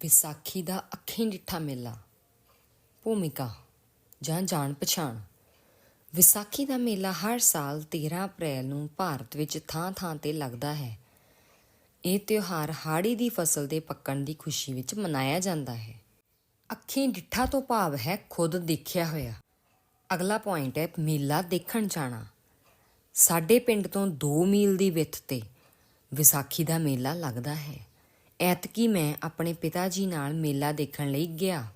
ਵਿਸਾਖੀ ਦਾ ਅੱਖੀਂ ਡਿੱਠਾ ਮੇਲਾ, ਭੂਮਿਕਾ ਜਾਂ ਜਾਣ ਪਛਾਣ। ਵਿਸਾਖੀ ਦਾ ਮੇਲਾ ਹਰ ਸਾਲ 13 ਅਪ੍ਰੈਲ ਨੂੰ ਭਾਰਤ ਵਿੱਚ ਥਾਂ-ਥਾਂ ਤੇ ਲੱਗਦਾ ਹੈ। ਇਹ ਤਿਉਹਾਰ ਹਾੜੀ ਦੀ ਫਸਲ ਦੇ ਪੱਕਣ ਦੀ ਖੁਸ਼ੀ ਵਿੱਚ ਮਨਾਇਆ ਜਾਂਦਾ ਹੈ। ਅੱਖੀਂ ਡਿੱਠਾ ਤੋਂ ਭਾਵ ਹੈ ਖੁਦ ਦੇਖਿਆ ਹੋਇਆ। ਅਗਲਾ ਪੁਆਇੰਟ ਹੈ ਮੇਲਾ ਦੇਖਣ ਜਾਣਾ। ਸਾਡੇ ਪਿੰਡ ਤੋਂ 2 ਮੀਲ ਦੀ ਵਿੱਥ ਤੇ ਵਿਸਾਖੀ ਦਾ ਮੇਲਾ ਲੱਗਦਾ ਹੈ। ਐਤਕੀ ਮੈਂ ਆਪਣੇ ਪਿਤਾ ਜੀ ਨਾਲ ਮੇਲਾ ਦੇਖਣ ਲਈ ਗਿਆ।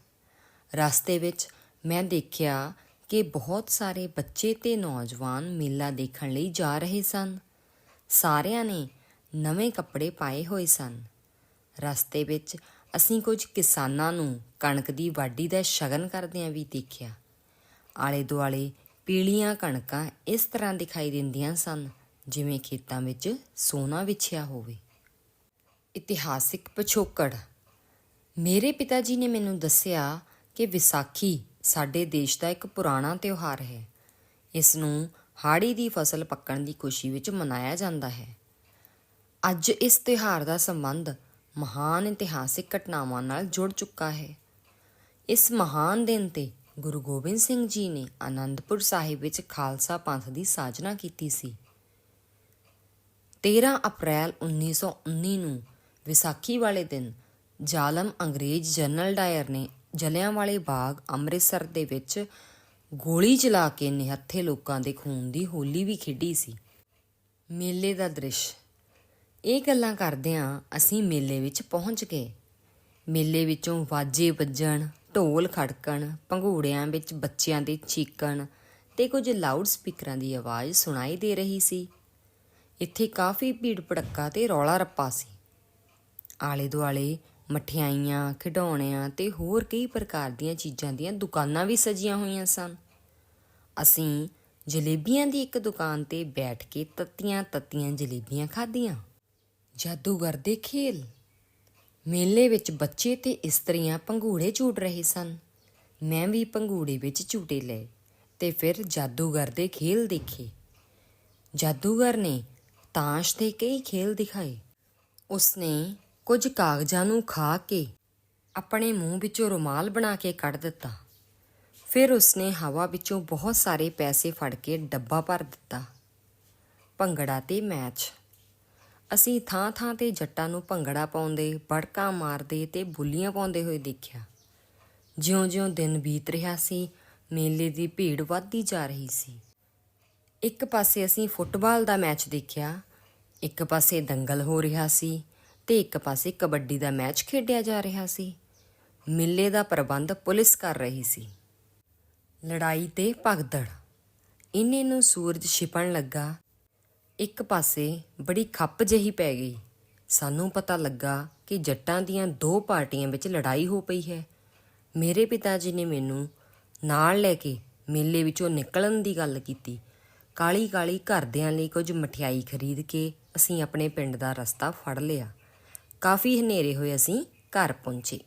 ਰਸਤੇ ਵਿੱਚ ਮੈਂ ਦੇਖਿਆ ਕਿ ਬਹੁਤ ਸਾਰੇ ਬੱਚੇ ਤੇ ਨੌਜਵਾਨ ਮੇਲਾ ਦੇਖਣ ਲਈ ਜਾ ਰਹੇ ਸਨ। ਸਾਰਿਆਂ ਨੇ ਨਵੇਂ ਕੱਪੜੇ ਪਾਏ ਹੋਏ ਸਨ। ਰਸਤੇ ਵਿੱਚ ਅਸੀਂ ਕੁਝ ਕਿਸਾਨਾਂ ਨੂੰ ਕਣਕ ਦੀ ਵਾਢੀ ਦਾ ਸ਼ਗਨ ਕਰਦਿਆਂ ਵੀ ਦੇਖਿਆ। ਆਲੇ ਦੁਆਲੇ ਪੀਲੀਆਂ ਕਣਕਾਂ ਇਸ ਤਰ੍ਹਾਂ ਦਿਖਾਈ ਦਿੰਦੀਆਂ ਸਨ, ਜਿਵੇਂ ਖੇਤਾਂ ਵਿੱਚ ਸੋਨਾ ਵਿਛਿਆ ਹੋਵੇ। ਇਤਿਹਾਸਿਕ ਪਿਛੋਕੜ। ਮੇਰੇ ਪਿਤਾ ਜੀ ਨੇ ਮੈਨੂੰ ਦੱਸਿਆ ਕਿ ਵਿਸਾਖੀ ਸਾਡੇ ਦੇਸ਼ ਦਾ ਇੱਕ ਪੁਰਾਣਾ ਤਿਉਹਾਰ ਹੈ। ਇਸ ਨੂੰ ਹਾੜੀ ਦੀ ਫਸਲ ਪੱਕਣ ਦੀ ਖੁਸ਼ੀ ਵਿੱਚ ਮਨਾਇਆ ਜਾਂਦਾ ਹੈ। ਅੱਜ ਇਸ ਤਿਉਹਾਰ ਦਾ ਸੰਬੰਧ ਮਹਾਨ ਇਤਿਹਾਸਿਕ ਘਟਨਾਵਾਂ ਨਾਲ ਜੁੜ ਚੁੱਕਾ ਹੈ। ਇਸ ਮਹਾਨ ਦਿਨ ਤੇ ਗੁਰੂ ਗੋਬਿੰਦ ਸਿੰਘ ਜੀ ਨੇ ਆਨੰਦਪੁਰ ਸਾਹਿਬ ਵਿੱਚ ਖਾਲਸਾ ਪੰਥ ਦੀ ਸਾਜਨਾ ਕੀਤੀ ਸੀ। 13 ਅਪ੍ਰੈਲ 1919 ਨੂੰ ਵਿਸਾਖੀ ਵਾਲੇ ਦਿਨ ਜ਼ਾਲਮ ਅੰਗਰੇਜ਼ ਜਨਰਲ ਡਾਇਰ ਨੇ ਜਲਿਆਂਵਾਲੇ ਬਾਗ ਅੰਮ੍ਰਿਤਸਰ ਦੇ ਵਿੱਚ ਗੋਲੀ ਚਲਾ ਕੇ ਨਿਹੱਥੇ ਲੋਕਾਂ ਦੇ ਖੂਨ ਦੀ ਹੋਲੀ ਵੀ ਖੇਡੀ ਸੀ। ਮੇਲੇ ਦਾ ਦ੍ਰਿਸ਼। ਇਹ ਗੱਲਾਂ ਕਰਦਿਆਂ ਅਸੀਂ ਮੇਲੇ ਵਿੱਚ ਪਹੁੰਚ ਗਏ। ਮੇਲੇ ਵਿੱਚੋਂ ਵਾਜੇ ਵੱਜਣ, ਢੋਲ ਖੜਕਣ, ਪੰਘੂੜਿਆਂ ਵਿੱਚ ਬੱਚਿਆਂ ਦੇ ਚੀਕਣ ਤੇ ਕੁਝ ਲਾਊਡ ਸਪੀਕਰਾਂ ਦੀ ਆਵਾਜ਼ ਸੁਣਾਈ ਦੇ ਰਹੀ ਸੀ। ਇੱਥੇ ਕਾਫੀ ਭੀੜ ਭੜੱਕਾ ਤੇ ਰੌਲਾ ਰੱਪਾ ਸੀ। ਆਲੇ ਦੁਆਲੇ ਮਠਿਆਈਆਂ ਖਿਡੌਣਿਆਂ ਤੇ ਹੋਰ ਕਈ ਪ੍ਰਕਾਰ ਦੀਆਂ ਚੀਜ਼ਾਂ ਦੀਆਂ ਦੁਕਾਨਾਂ ਵੀ ਸਜੀਆਂ ਹੋਈਆਂ ਸਨ। ਅਸੀਂ ਜਲੇਬੀਆਂ ਦੀ ਇੱਕ ਦੁਕਾਨ ਤੇ ਬੈਠ ਕੇ ਤੱਤੀਆਂ ਤੱਤੀਆਂ ਜਲੇਬੀਆਂ ਖਾਧੀਆਂ। ਜਾਦੂਗਰ ਦੇ ਖੇਲ। ਮੇਲੇ ਵਿੱਚ ਬੱਚੇ ਤੇ ਇਸਤਰੀਆਂ ਪੰਘੂੜੇ ਝੂਟ ਰਹੇ ਸਨ। ਮੈਂ ਵੀ ਪੰਘੂੜੇ ਵਿੱਚ ਝੂਟੇ ਲਏ ਤੇ ਫਿਰ ਜਾਦੂਗਰ ਦੇ ਖੇਲ ਦੇਖੇ। ਜਾਦੂਗਰ ਨੇ ਤਾਸ਼ ਦੇ ਕਈ ਖੇਲ ਦਿਖਾਏ। ਉਸਨੇ ਕੁਝ ਕਾਗਜ਼ਾਂ ਨੂੰ ਖਾ ਕੇ ਆਪਣੇ ਮੂੰਹ ਵਿੱਚੋਂ ਰੁਮਾਲ ਬਣਾ ਕੇ ਕੱਢ ਦਿੱਤਾ। ਫਿਰ ਉਸਨੇ ਹਵਾ ਵਿੱਚੋਂ ਬਹੁਤ ਸਾਰੇ ਪੈਸੇ ਫੜ ਕੇ ਡੱਬਾ ਭਰ ਦਿੱਤਾ। ਭੰਗੜਾ ਤੇ ਮੈਚ। ਅਸੀਂ ਥਾਂ-ਥਾਂ ਤੇ ਜੱਟਾਂ ਨੂੰ ਭੰਗੜਾ ਪਾਉਂਦੇ, ਬੜਕਾ ਮਾਰਦੇ ਤੇ ਬੁੱਲੀਆਂ ਪਾਉਂਦੇ ਹੋਏ ਦੇਖਿਆ। ਜਿਉਂ-ਜਿਉਂ ਦਿਨ ਬੀਤ ਰਿਹਾ ਸੀ, ਮੇਲੇ ਦੀ ਭੀੜ ਵੱਧਦੀ ਜਾ ਰਹੀ ਸੀ। ਇੱਕ ਪਾਸੇ ਅਸੀਂ ਫੁੱਟਬਾਲ ਦਾ ਮੈਚ ਦੇਖਿਆ, ਇੱਕ ਪਾਸੇ ਦੰਗਲ ਹੋ ਰਿਹਾ ਸੀ। ਤੇ ਇੱਕ ਪਾਸੇ ਕਬੱਡੀ ਦਾ ਮੈਚ ਖੇਡਿਆ ਜਾ ਰਿਹਾ ਸੀ। ਮੇਲੇ ਦਾ ਪ੍ਰਬੰਧ ਪੁਲਿਸ ਕਰ ਰਹੀ ਸੀ। ਲੜਾਈ ਤੇ ਭਗਦੜ। ਇੰਨੇ ਨੂੰ ਸੂਰਜ ਛਿਪਣ ਲੱਗਾ। ਇੱਕ ਪਾਸੇ ਬੜੀ ਖੱਪ ਜਿਹੀ ਪੈ ਗਈ। ਸਾਨੂੰ ਪਤਾ ਲੱਗਾ ਕਿ ਜੱਟਾਂ ਦੀਆਂ ਦੋ ਪਾਰਟੀਆਂ ਵਿੱਚ ਲੜਾਈ ਹੋ ਪਈ ਹੈ। ਮੇਰੇ ਪਿਤਾ ਜੀ ਨੇ ਮੈਨੂੰ ਨਾਲ ਲੈ ਕੇ ਮੇਲੇ ਵਿੱਚੋਂ ਨਿਕਲਣ ਦੀ ਗੱਲ ਕੀਤੀ। ਕਾਲੀ ਕਾਲੀ ਘਰਦਿਆਂ ਲਈ ਕੁਝ ਮਠਿਆਈ ਖਰੀਦ ਕੇ ਅਸੀਂ ਆਪਣੇ ਪਿੰਡ ਦਾ ਰਸਤਾ ਫੜ ਲਿਆ। ਕਾਫੀ ਹਨੇਰੇ ਹੋਏ ਅਸੀਂ ਘਰ ਪਹੁੰਚੇ।